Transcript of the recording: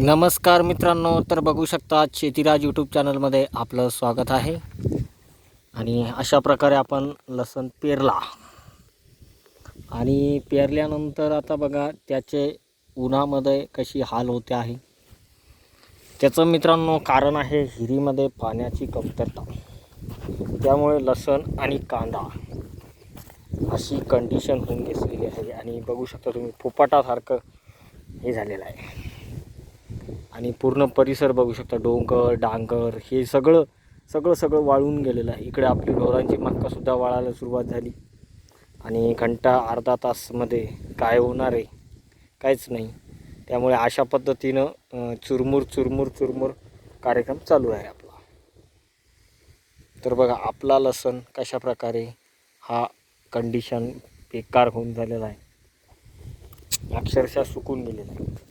नमस्कार मित्रांनो तर बघू शकता शेतीराज यूट्यूब चॅनलमध्ये आपलं स्वागत आहे. आणि अशा प्रकारे आपण लसण पेरला. आणि पेरल्यानंतर आता बघा त्याचे उन्हामध्ये कशी हाल होते आहे. त्याचं मित्रांनो कारण आहे हिरीमध्ये पाण्याची कमतरता. त्यामुळे लसण आणि कांदा अशी कंडिशन होऊन घेतलेली आहे. आणि बघू शकता तुम्ही फुपाटासारखं हे झालेलं आहे. आणि पूर्ण परिसर बघू शकता डोंगर डांगर हे सगळं सगळं सगळं वाळून गेलेलं आहे. इकडे आपली ढोरांची मक्कासुद्धा वाळायला सुरुवात झाली. आणि घंटा अर्धा तासमध्ये काय होणार आहे? काहीच नाही. त्यामुळे अशा पद्धतीनं चुरमुर चुरमुर चुरमुर कार्यक्रम चालू आहे आपला. तर बघा आपला लसण कशा प्रकारे हा कंडिशन बेकार होऊन झालेला आहे. अक्षरशः सुकून गेलेला आहे.